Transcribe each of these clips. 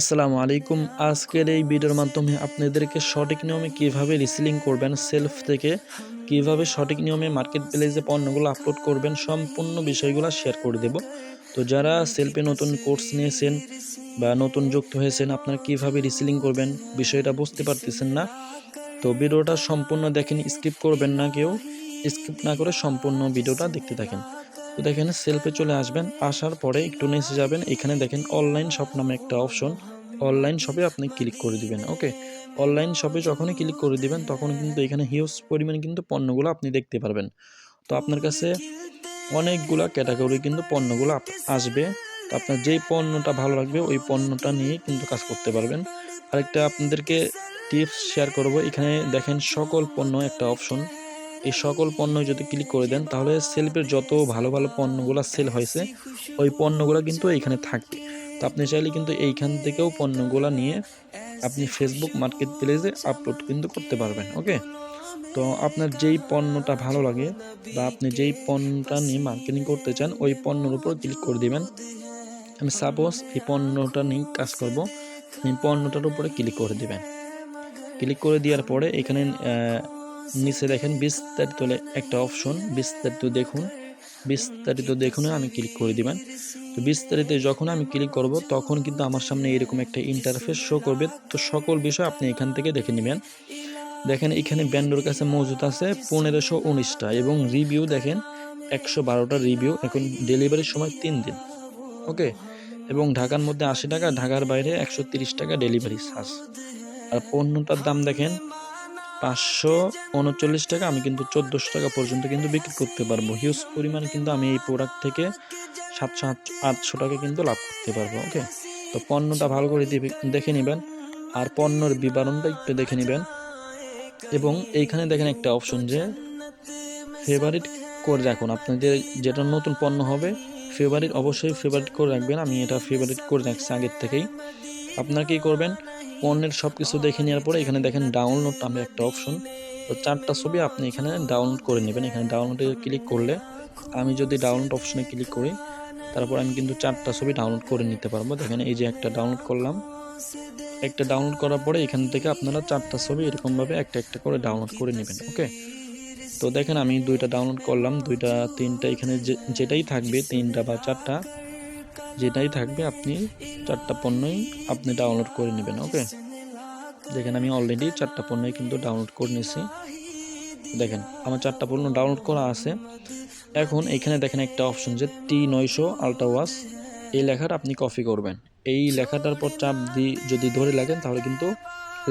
আসসালামু আলাইকুম। আজকের এই ভিডিওর মাধ্যমে আপনাদেরকে সঠিক নিয়মে কীভাবে রিসেলিং করবেন সেলফ থেকে কীভাবে সঠিক নিয়মে মার্কেট প্লেসে পণ্যগুলো আপলোড করবেন, সম্পূর্ণ বিষয়গুলো শেয়ার করে দেব। তো যারা সেলফে নতুন কোর্স নিয়েছেন বা নতুন যুক্ত হয়েছেন, আপনারা কীভাবে রিসেলিং করবেন বিষয়টা বুঝতে পারতেছেন না। তো ভিডিওটা সম্পূর্ণ দেখেন স্কিপ করবেন না কেউ স্কিপ না করে সম্পূর্ণ ভিডিওটা দেখতে থাকেন। তো দেখেন সেলফে চলে আসবেন, আসার পরে একটু নিচে যাবেন। এখানে দেখেন অনলাইন শপ নামে একটা অপশন অনলাইন শপে আপনি ক্লিক করে দিবেন ওকে অনলাইন শপে যখনই ক্লিক করে দিবেন, তখন কিন্তু এখানে হিউজ পরিমাণে কিন্তু পণ্যগুলো আপনি দেখতে পারবেন। তো আপনার কাছে অনেকগুলা ক্যাটাগরি কিন্তু পণ্যগুলো আসবে। তো আপনার যেই পণ্যটা ভালো লাগবে, ওই পণ্যটা নিয়ে কিন্তু কাজ করতে পারবেন। আরেকটা আপনাদেরকে টিপস শেয়ার করব। এখানে দেখেন, সকল পণ্য একটা অপশন এই সকল পণ্য যদি ক্লিক করে দেন, তাহলে সেলফের যত ভালো ভালো পণ্যগুলো সেল হয়েছে, ওই পণ্যগুলো কিন্তু এইখানে থাকবে। তো আপনি চাইলে কিন্তু এইখান থেকেও পণ্যগুলো নিয়ে আপনি ফেসবুক মার্কেট প্লেসে আপলোড কিন্তু করতে পারবেন ওকে তো আপনার যেই পণ্যটা ভালো লাগে বা আপনি যেই পণ্যটা নিয়ে মার্কেটিং করতে চান, ওই পণ্যের উপর ক্লিক করে দেবেন। আমি সাপোজ এই পণ্যটা নিয়ে কাজ করব এই পণ্যটার উপরে ক্লিক করে দেবেন। ক্লিক করে দেওয়ার পরে এখানে নিচে দেখেন বিস্তারিত একটা অপশন বিস্তারিত দেখুন। বিস্তারিত দেখুন আমি ক্লিক করে দিবেন। তো বিস্তারিত যখন আমি ক্লিক করব, তখন কিন্তু আমার সামনে এরকম একটা ইন্টারফেস শো করবে। তো সকল বিষয় আপনি এখান থেকে দেখে নেবেন। দেখেন এখানে ব্যান্ডোর কাছে মজুদ আছে পনেরোশো উনিশটা এবং রিভিউ দেখেন একশো বারোটা রিভিউ এখন ডেলিভারির সময় তিন দিন। ওকে এবং ঢাকার মধ্যে আশি টাকা, ঢাকার বাইরে একশো টাকা ডেলিভারি চার্জ আর পণ্যটার দাম দেখেন পাঁচশো উনচল্লিশ টাকা, আমি কিন্তু চোদ্দোশো টাকা পর্যন্ত কিন্তু বিক্রি করতে পারব। হিউজ পরিমাণে কিন্তু আমি এই প্রোডাক্ট থেকে সাতশো আট- আটশো টাকা কিন্তু লাভ করতে পারব ওকে তো পণ্যটা ভালো করে দেখে নেবেন। আর পণ্যর বিবরণটা একটু দেখে নেবেন। এবং এইখানে দেখেন একটা অপশন যে ফেভারিট করে রাখুন। আপনাদের যেটা নতুন পণ্য হবে ফেভারিট অবশ্যই ফেভারিট করে রাখবেন। আমি এটা ফেভারিট করে রাখছি আগের থেকেই। আপনারা কী করবেন? পণ্যের সব কিছু দেখে নেওয়ার পরে এখানে দেখেন ডাউনলোড নামে একটা অপশন তো চারটা ছবি আপনি এখানে ডাউনলোড করে নেবেন। এখানে ডাউনলোডে ক্লিক করলে আমি যদি ডাউনলোড অপশনে ক্লিক করি, তারপর আমি কিন্তু চারটা ছবি ডাউনলোড করে নিতে পারব। দেখেন এই যে একটা ডাউনলোড করলাম। একটা ডাউনলোড করার পরে এখান থেকে আপনারা চারটা ছবি এরকমভাবে একটা একটা করে ডাউনলোড করে নেবেন, ওকে? তো দেখেন আমি দুইটা ডাউনলোড করলাম। দুইটা, তিনটা এখানে যেটাই থাকবে, তিনটা বা চারটা যেটাই থাকবে, আপনি চারটা পণ্যই আপনি ডাউনলোড করে নেবেন ওকে দেখেন আমি অলরেডি চারটা পণ্যই কিন্তু ডাউনলোড করে নিয়েছি। দেখেন, আমার চারটা পণ্য ডাউনলোড করা আছে। এখন এখানে দেখেন একটা অপশন যে টি নয়শো আলট্রা ওয়াশ এই লেখাটা আপনি কপি করবেন। এই লেখাটার পর চাপ দিয়ে যদি ধরে লাগেন তাহলে কিন্তু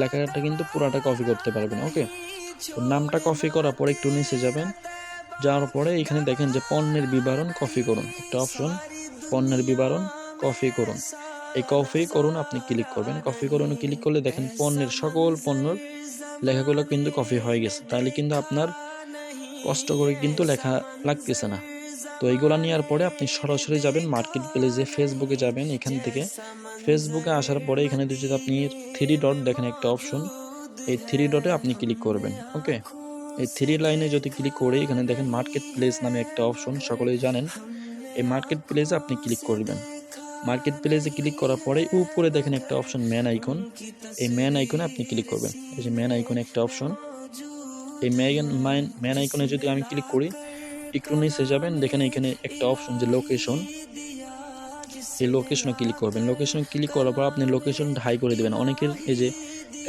লেখাটা কিন্তু পুরাটা কপি করতে পারবেন ওকে নামটা কপি করার পরে একটু নিচে যাবেন। যাওয়ার পরে এখানে দেখেন যে পণ্যের বিবরণ কপি করুন। একটা অপশন পণ্যের বিবরণ কপি করুন। এই কপি করুন আপনি ক্লিক করবেন। কপি করুন ক্লিক করলে দেখেন পণ্যের সকল পণ্যর লেখাগুলো কিন্তু কপি হয়ে গেছে। তাহলে কিন্তু আপনার কষ্ট করে কিন্তু লেখা লাগতেছে না। তো এইগুলা নেওয়ার পরে আপনি সরাসরি যাবেন মার্কেট প্লেসে ফেসবুকে যাবেন। এখান থেকে ফেসবুকে আসার পরে এখানে যদি আপনি থ্রি ডট দেখেন একটা অপশন এই থ্রি ডটে আপনি ক্লিক করবেন। ওকে এই থ্রি লাইনে যদি ক্লিক করে এখানে দেখেন মার্কেট প্লেস নামে একটা অপশন সকলেই জানেন। এই মার্কেট প্লেসে আপনি ক্লিক করবেন। মার্কেট প্লেসে ক্লিক করার পরে উপরে দেখেন একটা অপশন ম্যান আইকন এই ম্যান আইকনে আপনি ক্লিক করবেন। এই যে ম্যান আইকনে একটা অপশন এই ম্যান ম্যান ম্যান আইকনে যদি আমি ক্লিক করি একটু নিচে যাবেন, দেখেন এখানে একটা অপশন যে লোকেশন এই লোকেশনে ক্লিক করবেন। লোকেশনে ক্লিক করার পর আপনি লোকেশন হাই করে দেবেন। অনেকের এই যে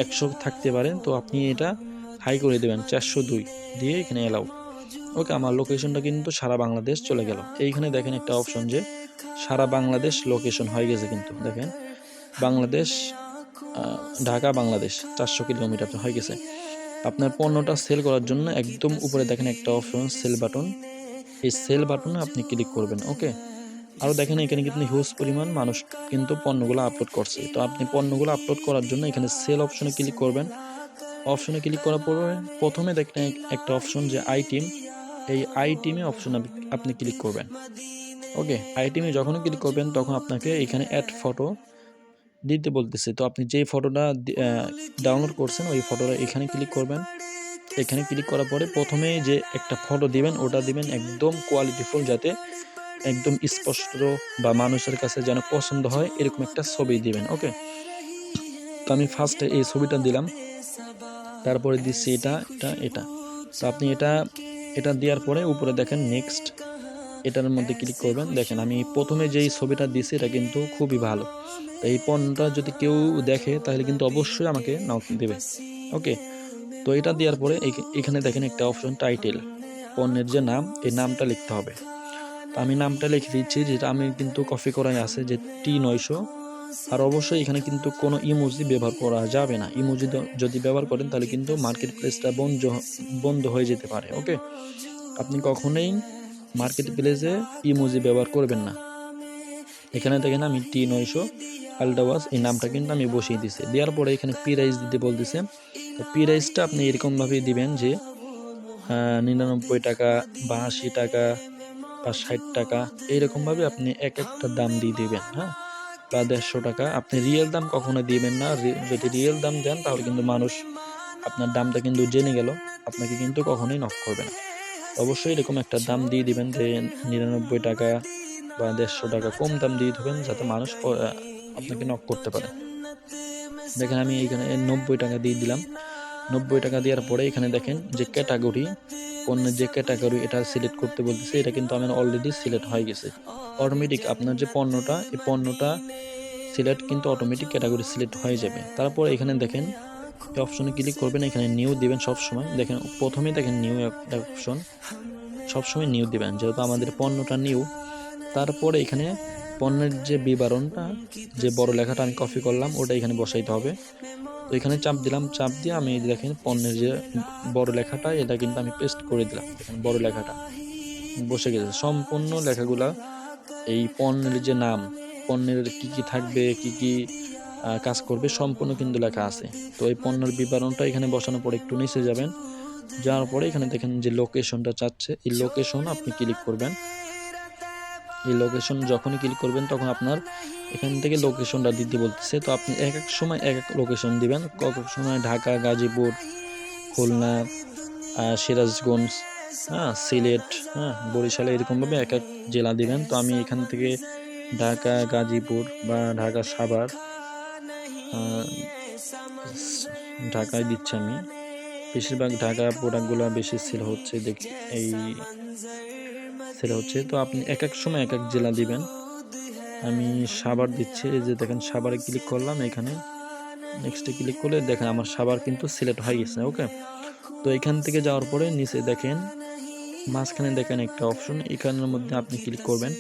একশো থাকতে পারেন তো আপনি এটা হাই করে দেবেন। চারশো দুই দিয়ে এখানে এলাও ওকে, আমার লোকেশনটা কিন্তু সারা বাংলাদেশ চলে গেল। এইখানে দেখেন একটা অপশন যে সারা বাংলাদেশ লোকেশন হয়ে গেছে কিন্তু, দেখেন। বাংলাদেশ ঢাকা, বাংলাদেশ, চারশো কিলোমিটার হয়ে গেছে। আপনার পণ্যটা সেল করার জন্য একদম উপরে দেখেন একটা অপশন সেল বাটন এই সেল বাটনে আপনি ক্লিক করবেন ওকে আরও দেখেন, এখানে কিন্তু হিউজ পরিমাণ মানুষ কিন্তু পণ্যগুলো আপলোড করছে। তো আপনি পণ্যগুলো আপলোড করার জন্য এখানে সেল অপশনে ক্লিক করবেন। অপশনে ক্লিক করার পরে প্রথমে দেখেন একটা অপশন যে আই টিম এই আই টিমে অপশন আপনি ক্লিক করবেন। ওকে আই টিমে যখনই ক্লিক করবেন, তখন আপনাকে এখানে অ্যাড ফটো দিতে বলতেছে। তো আপনি যেই ফটোটা ডাউনলোড করছেন, ওই ফটোটা এখানে ক্লিক করবেন। এখানে ক্লিক করার পরে প্রথমে যে একটা ফটো দিবেন, ওটা দিবেন একদম কোয়ালিটিফুল যাতে একদম স্পষ্ট বা মানুষের কাছে যেন পছন্দ হয়, এরকম একটা ছবি দিবেন ওকে তো আমি ফার্স্টে এই ছবিটা দিলাম। তারপরে দিচ্ছি এটা এটা এটা। তো আপনি এটা এটা দেওয়ার পরে উপরে দেখেন নেক্সট এটার মধ্যে ক্লিক করবেন। দেখেন, আমি প্রথমে যেই ছবিটা দিয়েছি এটা কিন্তু খুবই ভালো। তো এই পণ্যটা যদি কেউ দেখে, তাহলে কিন্তু অবশ্যই আমাকে নক দেবে। ওকে তো এটা দেওয়ার পরে এখানে দেখেন একটা অপশন টাইটেল পণ্যের যে নাম, এই নামটা লিখতে হবে। তো আমি নামটা লিখে দিচ্ছি, যেটা আমি কিন্তু কপি করাই আছে, যে টি নয়শো। আর অবশ্যই এখানে কিন্তু কোনো ইমোজি ব্যবহার করা যাবে না। ইমোজি যদি ব্যবহার করেন, তাহলে কিন্তু মার্কেট প্লেসটা বন্ধ বন্ধ হয়ে যেতে পারে, ওকে? আপনি কখনোই মার্কেট প্লেসে ইমোজি ব্যবহার করবেন না। এখানে দেখেন আমি টি নয়শো আলট্রাওয়াস এই নামটা কিন্তু আমি বসিয়ে দিছি দেওয়ার পরে এখানে পি রাইস দিতে বলতেছে। তো পি রাইসটা আপনি এরকমভাবে দিবেন যে নিরানব্বই টাকা বা আশি টাকা বা ষাট টাকা, এইরকমভাবে আপনি এক একটা দাম দিয়ে দিবেন হ্যাঁ? বা দেড়শো টাকা। আপনি রিয়েল দাম কখনো দিবেন না। যদি রিয়েল দাম দেন, তাহলে কিন্তু মানুষ আপনার দামটা কিন্তু জেনে গেল। আপনাকে কিন্তু কখনোই নক করবে না। অবশ্যই এরকম একটা দাম দিয়ে দিবেন যে নিরানব্বই টাকা বা দেড়শো টাকা কম দাম দিয়ে দেবেন, যাতে মানুষ আপনাকে নক করতে পারে। দেখেন আমি এখানে নব্বই টাকা দিয়ে দিলাম। নব্বই টাকা দেওয়ার পরে এখানে দেখেন যে ক্যাটাগরি পণ্যের যে ক্যাটাগরি এটা সিলেক্ট করতে বলতেছে, এটা কিন্তু আমার অলরেডি সিলেক্ট হয়ে গেছে। অটোমেটিক আপনার যে পণ্যটা, এই পণ্যটা সিলেক্ট কিন্তু অটোমেটিক ক্যাটাগরি সিলেক্ট হয়ে যাবে। তারপর এখানে দেখেন, এই অপশনে ক্লিক করবেন, এখানে নিউ দেবেন সব সময় দেখেন, প্রথমেই দেখেন নিউ অপশন সবসময় নিউ দেবেন, যেহেতু আমাদের পণ্যটা নিউ তারপরে এখানে পণ্যের যে বিবরণটা, যে বড় লেখাটা আমি কপি করলাম, ওটা এখানে বসাইতে হবে। তো এখানে চাপ দিলাম, চাপ দিয়ে আমি দেখেন, পণ্যের যে বড় লেখাটা, এটা কিন্তু আমি পেস্ট করে দিলাম, দেখেন বড় লেখাটা। বসে গেছে। সম্পূর্ণ লেখাগুলা এই পণ্যের যে নাম, পণ্যের কি কি থাকবে, কি কি কাজ করবে, সম্পূর্ণ কিন্তু লেখা আছে। তো এই পণ্যের বিবরণটা এখানে বসানোর পরে একটু নিচে যাবেন। যাওয়ার পরে এখানে দেখেন যে লোকেশনটা চাচ্ছে। এই লোকেশন আপনি ক্লিক করবেন। এই লোকেশন যখনই ক্লিক করবেন, তখন আপনার এখান থেকে লোকেশনটা দিতে বলতেছে। তো আপনি এক এক সময় এক এক লোকেশন দিবেন। কখন সময় ঢাকা, গাজীপুর, খুলনা সিরাজগঞ্জ হ্যাঁ সিলেট হ্যাঁ বরিশালে এরকমভাবে এক এক জেলা দিবেন। তো আমি এখান থেকে ঢাকা, গাজীপুর বা ঢাকা, সাভার ঢাকায় দিচ্ছি আমি। বেশিরভাগ ঢাকা প্রোডাক্টগুলো বেশি সেল হচ্ছে দেখি এই সেল হচ্ছে, তো আপনি এক এক সময় এক এক জেলা দিবেন। আমি সাভার দিচ্ছি, এই যে দেখেন সাভারে ক্লিক করলাম এখানে। নেক্সটে ক্লিক করলে দেখেন আমার সাভার কিন্তু সিলেক্ট হয়ে গেছে ওকে তো এখান থেকে যাওয়ার পরে নিচে দেখেন, মাঝখানে দেখেন একটা অপশন এখানের মধ্যে আপনি ক্লিক করবেন।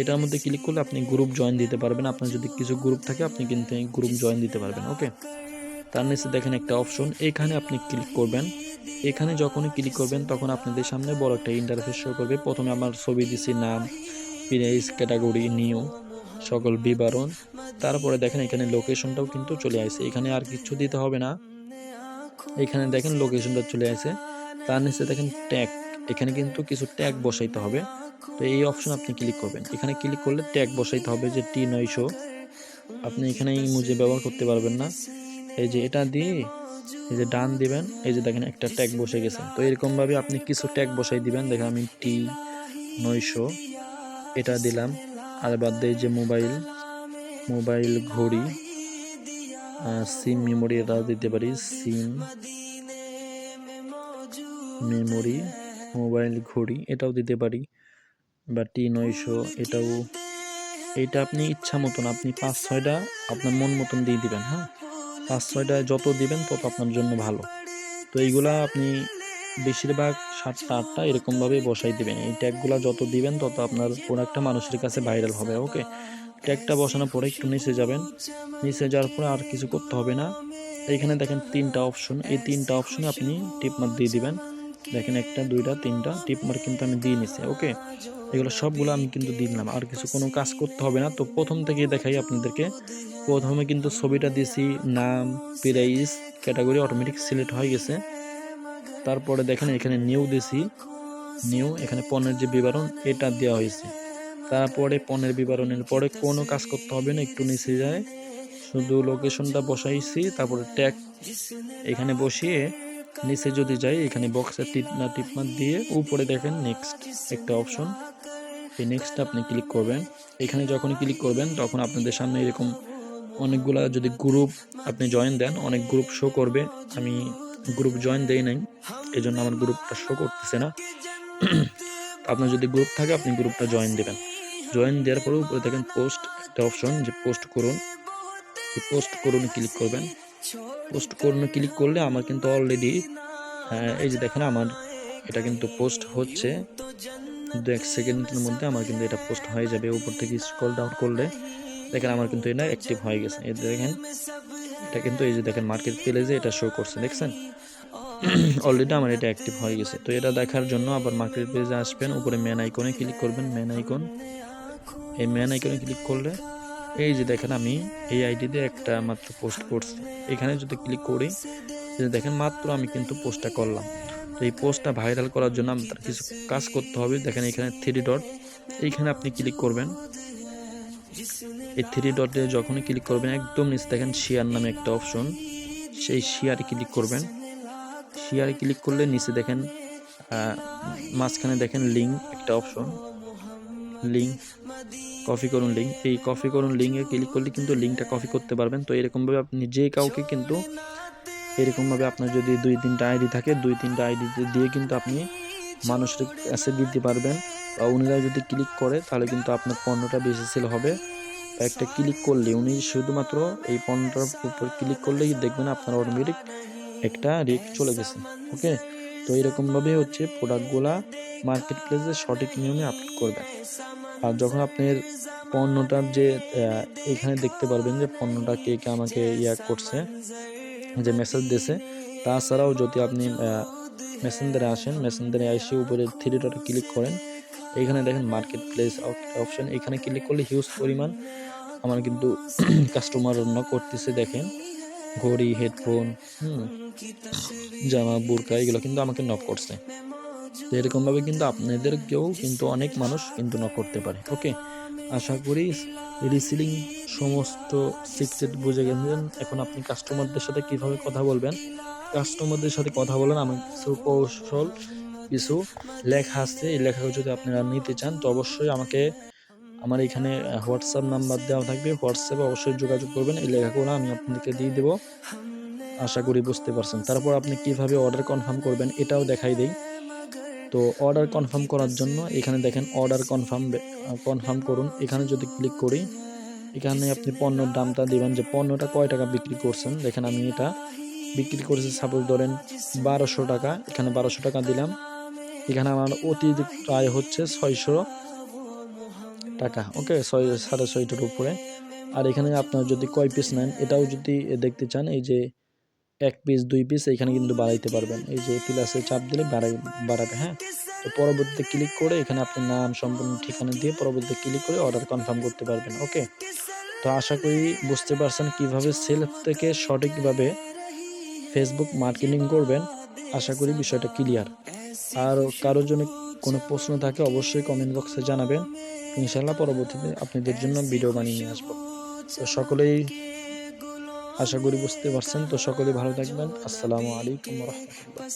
এটার মধ্যে ক্লিক করলে আপনি গ্রুপ জয়েন দিতে পারবেন। আপনার যদি কিছু গ্রুপ থাকে, আপনি কিন্তু গ্রুপ জয়েন দিতে পারবেন ওকে তার নিচে দেখেন একটা অপশন এখানে আপনি ক্লিক করবেন। এখানে যখনই ক্লিক করবেন, তখন আপনাদের সামনে বড় একটা ইন্টারফেস শো করবে। প্রথমে আমার ছবি দিছি নাম প্রাইস ক্যাটাগরি নিউ সকল বিবরণ। তারপরে দেখেন এখানে লোকেশনটাও কিন্তু চলে আসে। এখানে আর কিছু দিতে হবে না। এখানে দেখেন লোকেশনটা চলে আসে। তার নিচে দেখেন ট্যাগ এখানে কিন্তু কিছু ট্যাগ বসাইতে হবে। তো এই অপশন আপনি ক্লিক করবেন। এখানে ক্লিক করলে ট্যাগ বসাইতে হবে যে টি নয়শো আপনি এখানে ইমোজি ব্যবহার করতে পারবেন না। এই যে এটা দিয়ে এই যে ডান দিবেন, এই যে দেখেন একটা ট্যাগ বসে গেছে। তো এরকমভাবে আপনি কিছু ট্যাগ বসাই দিবেন। দেখেন আমি টি নয়শো, এটা দিলাম। আর বাদ দিয়ে যে মোবাইল মোবাইল ঘড়ি সিম মেমোরি, এটা দিতে পারি। সিম মেমোরি, মোবাইল ঘড়ি, এটাও দিতে পারি। বা টি নয়শো, এটাও। এটা আপনি ইচ্ছা মতন, আপনি পাঁচ, ছয়টা আপনার মন মতন দিয়ে দিবেন হ্যাঁ? পাঁচ ছয়টা যত দিবেন, তত আপনার জন্য ভালো। তো এইগুলা আপনি বেশিরভাগ সাতটা, আটটা এরকমভাবে বসাই দিবেন। এই ট্যাগগুলো যত দিবেন, তত আপনার প্রোডাক্টটা মানুষের কাছে ভাইরাল হবে, ওকে? ট্যাগটা বসানোর পরে একটু নিচে যাবেন। নিচে যাওয়ার পরে আর কিছু করতে হবে না। এইখানে দেখেন তিনটা অপশন। এই তিনটা অপশনে আপনি টিপ মার্ক দিয়ে দিবেন। দেখেন একটা, দুইটা, তিনটা। টিপ মার্ক কিন্তু আমি দিয়ে নিছি, ওকে? এগুলো সবগুলো আমি কিন্তু দিলাম। আর কিছু কোনো কাজ করতে হবে না। তো প্রথম থেকেই দেখাই আপনাদেরকে প্রথমে কিন্তু ছবিটা দিছি নাম, প্রাইস, ক্যাটাগরি অটোমেটিক সিলেক্ট হয়ে গেছে। তারপরে দেখেন এখানে নিউ দিছি নিউ এখানে পণ্যের যে বিবরণ, এটা দেওয়া হয়েছে। তারপরে পণ্যের বিবরণের পরে কোনো কাজ করতে হবে না, একটু নিচে যায়। শুধু লোকেশনটা বসাইছি, তারপরে ট্যাগ এখানে বসিয়ে নিচে যদি যাই, এখানে বক্সে টিপনা টিপমার দিয়ে উপরে দেখেন নেক্সট একটা অপশন এই নেক্সট আপনি ক্লিক করবেন। এখানে যখনই ক্লিক করবেন, তখন আপনাদের সামনে এরকম অনেকগুলা যদি গ্রুপ আপনি জয়েন দেন, অনেক গ্রুপ শো করবে। আমি গ্রুপ জয়েন দেই নাই এই জন্য আমার গ্রুপটা শো করতেছে না। আপনার যদি গ্রুপ থাকে, আপনি গ্রুপটা জয়েন দেবেন। জয়েন দেওয়ার পরে উপরে দেখেন পোস্ট একটা অপশন যে পোস্ট করুন। পোস্ট করুন ক্লিক করবেন। পোস্ট করুন ক্লিক করলে আমার কিন্তু অলরেডি এই যে দেখেন আমার, এটা কিন্তু পোস্ট হচ্ছে। দু এক সেকেন্ডের মধ্যে আমার কিন্তু এটা পোস্ট হয়ে যাবে। উপর থেকে স্ক্রল ডাউন করলে দেখেন আমার কিন্তু এটা অ্যাক্টিভ হয়ে গেছে। এই দেখেন, এটা কিন্তু এই যে দেখেন মার্কেট প্লেসে এটা শো করছে, দেখছেন? অলরেডি আমার এটা অ্যাক্টিভ হয়ে গেছে। তো এটা দেখার জন্য আবার মার্কেট প্লেসে আসবেন, উপরে ম্যান আইকনে ক্লিক করবেন ম্যান আইকন এই ম্যান আইকনে ক্লিক করলে, এই যে দেখেন আমি এই আইডিতে একটা মাত্র পোস্ট করছি। এখানে যদি ক্লিক করি, যে দেখেন মাত্র আমি কিন্তু পোস্টটা করলাম। তো এই পোস্টটা ভাইরাল করার জন্য আপনার কিছু কাজ করতে হবে। দেখেন এখানে থ্রি ডট এইখানে আপনি ক্লিক করবেন। এই থ্রি ডটে যখনই ক্লিক করবেন, একদম নিচে দেখেন শেয়ার নামে একটা অপশন সেই শেয়ারে ক্লিক করবেন। শেয়ারে ক্লিক করলে নিচে দেখেন মাঝখানে দেখেন লিঙ্ক একটা অপশন লিঙ্ক কপি করুন লিঙ্ক এই কপি করুন লিঙ্কে ক্লিক করলে কিন্তু লিঙ্কটা কপি করতে পারবেন। তো এরকমভাবে আপনি যে কাউকে কিন্তু, এরকমভাবে আপনার যদি দুই তিনটা আইডি থাকে, দুই তিনটা আইডি দিয়ে কিন্তু আপনি মানুষের কাছে দিতে পারবেন। উনিরা যদি ক্লিক করে, তাহলে কিন্তু আপনার পণ্যটা বেশি সেল হবে। একটা ক্লিক করলে উনি শুধুমাত্র এই পণ্যটার উপর ক্লিক করলেই দেখবেন আপনার অটোমেটিক একটা রেট চলে গেছে ওকে তো এরকমভাবে হচ্ছে প্রোডাক্টগুলা মার্কেট প্লেসে সঠিক নিয়মে আপলোড করবেন। আর যখন আপনার পণ্যটার যে এখানে দেখতে পারবেন যে পণ্যটা কে কে আমাকে ইয়া করছে, যে মেসেজ দিয়েছে, তাছাড়াও যদি আপনি মেসেঞ্জারে আসেন মেসেঞ্জারে এসে উপরে থ্রি ক্লিক করেন এইখানে দেখেন মার্কেট প্লেস অপশন এখানে ক্লিক করলে হিউজ পরিমাণ আমার কিন্তু কাস্টমার রান্না করতেছে, দেখেন। ঘড়ি হেডফোন হুম, জামা বুরকা এগুলো কিন্তু আমাকে নক করছে। তো এরকমভাবে কিন্তু আপনাদেরকেও কিন্তু অনেক মানুষ কিন্তু নক করতে পারে, ওকে? আশা করি রিসিলিং সমস্ত সিক্রেট বুঝে গেছেন। এখন আপনি কাস্টমারদের সাথে কীভাবে কথা বলবেন? কাস্টমারদের সাথে কথা বলেন, আমার কিছু কৌশল কিছু লেখা আছে, এই লেখা যদি আপনারা নিতে চান, তো অবশ্যই আমাকে আমার এখানে হোয়াটসঅ্যাপ নাম্বার দেওয়া থাকবে। হোয়াটসঅ্যাপে অবশ্যই যোগাযোগ করবেন, এই লেখাগুলো আমি আপনাদেরকে দিয়ে দেবো। আশা করি বুঝতে পারছেন। তারপর আপনি কীভাবে অর্ডার কনফার্ম করবেন, এটাও দেখাই দিই। তো অর্ডার কনফার্ম করার জন্য এখানে দেখেন অর্ডার কনফার্ম কনফার্ম করুন। এখানে যদি ক্লিক করি, এখানে আপনি পণ্যর দামটা দেবেন যে পণ্যটা কয় টাকা বিক্রি করছেন। দেখেন আমি এটা বিক্রি করেছি সাপোজ ধরেন বারোশো টাকা, এখানে বারোশো টাকা দিলাম। এখানে আমার অতিরিক্ত আয় হচ্ছে ছয়শো টাকা। ওকে, ছয়, সাড়ে ছয়টার উপরে। আর এখানে আপনার যদি কয় পিস নেন, এটাও যদি দেখতে চান, এই যে এক পিস দুই পিস এখানে কিন্তু বাড়াইতে পারবেন। এই যে প্লাসে চাপ দিলে বাড়াই, বাড়াবে হ্যাঁ? তো পরবর্তীতে ক্লিক করে এখানে আপনি নাম, সম্পূর্ণ ঠিকানা দিয়ে পরবর্তীতে ক্লিক করে অর্ডার কনফার্ম করতে পারবেন, ওকে? তো আশা করি বুঝতে পারছেন কীভাবে সেলফ থেকে সঠিকভাবে ফেসবুক মার্কেটিং করবেন। আশা করি বিষয়টা ক্লিয়ার আর কারোর জন্য কোনো প্রশ্ন থাকে অবশ্যই কমেন্ট বক্সে জানাবেন। ইনশাল্লাহ পরবর্তীতে আপনাদের জন্য ভিডিও বানিয়ে নিয়ে আসব। তো সকলেই আশা করি বুঝতে পারছেন। তো সকলেই ভালো থাকবেন। আসসালামু আলাইকুম রহমতুল্লাহ।